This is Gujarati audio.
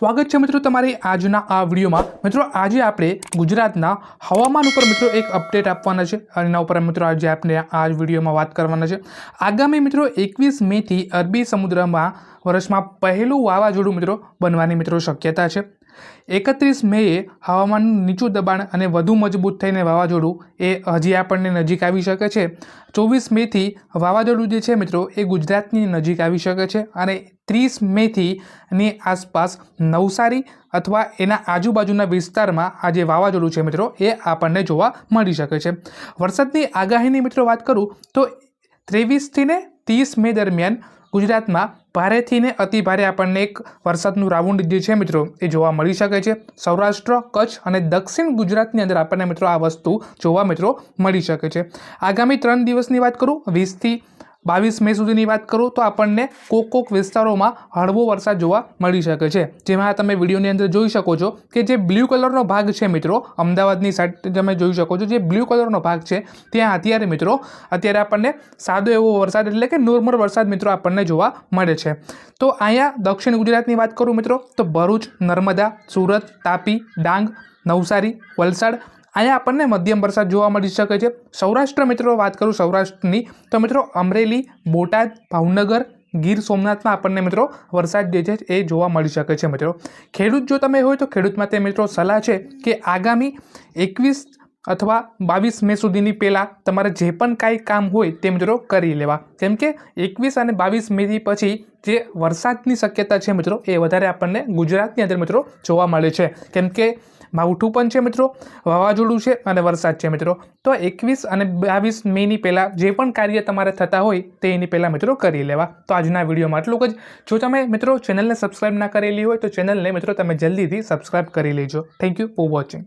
સ્વાગત છે મિત્રો તમારી આજના આ વિડીયોમાં. મિત્રો, આજે આપણે ગુજરાતના હવામાન ઉપર મિત્રો એક અપડેટ આપવાના છે અને એના ઉપર મિત્રો આજે આપણે આ વિડીયોમાં વાત કરવાના છે. આગામી મિત્રો એકવીસ મેથી અરબી સમુદ્રમાં વર્ષમાં પહેલું વાવાઝોડું મિત્રો બનવાની મિત્રો શક્યતા છે. એકત્રીસ મેએ હવામાનનું નીચું દબાણ અને વધુ મજબૂત થઈને વાવાઝોડું એ હજી આપણને નજીક આવી શકે છે. ચોવીસ મેથી વાવાઝોડું જે છે મિત્રો, એ ગુજરાતની નજીક આવી શકે છે અને ત્રીસ મેથી ની આસપાસ નવસારી અથવા એના આજુબાજુના વિસ્તારમાં આ જે વાવાઝોડું છે મિત્રો, એ આપણને જોવા મળી શકે છે. વરસાદની આગાહીની મિત્રો વાત કરું તો ત્રેવીસથી ને ત્રીસ મે દરમિયાન ગુજરાતમાં ભારેથી ને અતિ ભારે આપણને એક વરસાદનું રાઉન્ડ જે છે મિત્રો, એ જોવા મળી શકે છે. સૌરાષ્ટ્ર, કચ્છ અને દક્ષિણ ગુજરાતની અંદર આપણને મિત્રો આ વસ્તુ જોવા મિત્રો મળી શકે છે. આગામી ત્રણ દિવસની વાત કરું, વીસથી બાવીસ મે સુધીની વાત કરું તો આપણને કોક કોક વિસ્તારોમાં હળવો વરસાદ જોવા મળી શકે છે. જેમાં તમે વિડીયોની અંદર જોઈ શકો છો કે જે બ્લુ કલરનો ભાગ છે મિત્રો, અમદાવાદની સાઈડ તમે જોઈ શકો છો, જે બ્લુ કલરનો ભાગ છે, ત્યાં અત્યારે મિત્રો, અત્યારે આપણને સાદો એવો વરસાદ એટલે કે નોર્મલ વરસાદ મિત્રો આપણને જોવા મળે છે. તો અહીંયા દક્ષિણ ગુજરાતની વાત કરું મિત્રો, તો ભરૂચ, નર્મદા, સુરત, તાપી, ડાંગ, નવસારી, વલસાડ અહીંયા આપણને મધ્યમ વરસાદ જોવા મળી શકે છે. સૌરાષ્ટ્ર મિત્રો, વાત કરું સૌરાષ્ટ્રની, તો મિત્રો, અમરેલી, બોટાદ, ભાવનગર, ગીર સોમનાથમાં આપણને મિત્રો વરસાદ જે છે એ જોવા મળી શકે છે મિત્રો. ખેડૂત જો તમે હોય તો ખેડૂત માટે મિત્રો સલાહ છે કે આગામી એકવીસ અથવા બાવીસ મે સુધીની પહેલાં તમારે જે પણ કાંઈ કામ હોય તે મિત્રો કરી લેવા. કેમ કે એકવીસ અને બાવીસ મેથી પછી જે વરસાદની શક્યતા છે મિત્રો, એ વધારે આપણને ગુજરાતની અંદર મિત્રો જોવા મળે છે. કેમ કે માવઠું પણ છે મિત્રો, વાવાઝોડું છે અને વરસાદ છે મિત્રો. તો એકવીસ અને બાવીસ મેની પહેલાં જે પણ કાર્ય તમારે થતા હોય તે એની પહેલાં મિત્રો કરી લેવા. તો આજના વિડીયોમાં આટલું જ. જો તમે મિત્રો ચેનલને સબસ્ક્રાઈબ ના કરેલી હોય તો ચેનલને મિત્રો તમે જલ્દીથી સબસ્ક્રાઈબ કરી લેજો. Thank you for watching